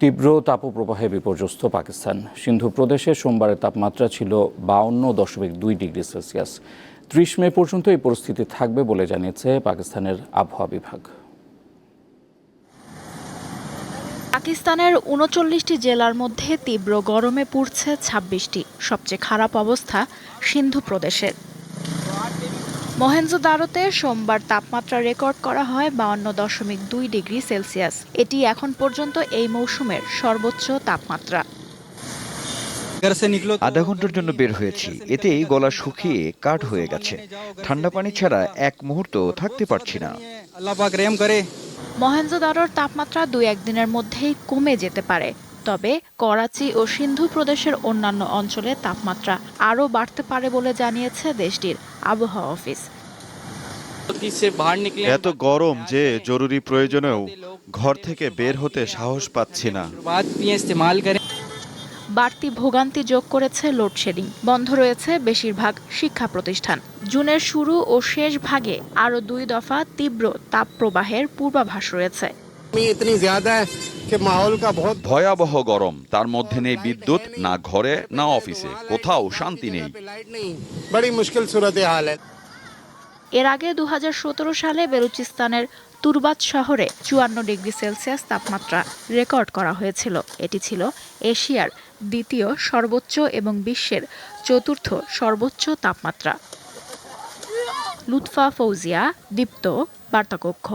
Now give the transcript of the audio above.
তীব্র তাপপ্রবাহে বিপর্যস্ত পাকিস্তান। সিন্ধু প্রদেশে সোমবারের তাপমাত্রা ছিল বাউন্ন দশমিক দুই ডিগ্রি সেলসিয়াস। ত্রিশ মে পর্যন্ত এই পরিস্থিতি থাকবে বলে জানিয়েছে পাকিস্তানের আবহাওয়া বিভাগ। পাকিস্তানের উনচল্লিশটি জেলার মধ্যে তীব্র গরমে পুড়ছে ছাব্বিশটি। সবচেয়ে খারাপ অবস্থা সিন্ধু প্রদেশের। মহেঞ্জোদারোতে সোমবার তাপমাত্রা রেকর্ড করা হয় বাউন্ন দশমিক দুই ডিগ্রি সেলসিয়াস। এটি এখন পর্যন্ত এই মৌসুমের সর্বোচ্চ তাপমাত্রা। আধা ঘণ্টার জন্য বের হয়েছি। এতেই গলা শুকিয়ে কাঠ হয়ে গেছে। ঠান্ডা পানি ছাড়া এক মুহূর্ত থাকতে পারছি না। মহেঞ্জোদারোর তাপমাত্রা দুই একদিনের মধ্যেই কমে যেতে পারে। তবে করাচি ও সিন্ধু প্রদেশের অন্যান্য অঞ্চলে তাপমাত্রা আরও বাড়তে পারে বলে জানিয়েছে দেশটির আবহাওয়া অফিস। এত গরম যে জরুরি প্রয়োজনেও ঘর থেকে বের হতে সাহস পাচ্ছি না। বাড়তি ভোগান্তি যোগ করেছে লোডশেডিং। বন্ধ রয়েছে বেশিরভাগ শিক্ষা প্রতিষ্ঠান। জুনের শুরু ও শেষ ভাগে আরও দুই দফা তীব্র তাপপ্রবাহের পূর্বাভাস রয়েছে। ভয়াবহ গরম তার মধ্যে নেই বিদ্যুৎ না ঘরে না অফিসে কোথাও শান্তি নেই এর আগে দু হাজার সতেরো সালে বেলুচিস্তানের তুরবাত শহরে চুয়ান্ন ডিগ্রি সেলসিয়াস তাপমাত্রা রেকর্ড করা হয়েছিল। এটি ছিল এশিয়ার দ্বিতীয় সর্বোচ্চ এবং বিশ্বের চতুর্থ সর্বোচ্চ তাপমাত্রা। লুৎফা ফৌজিয়া দীপ্ত বার্তাকক্ষ।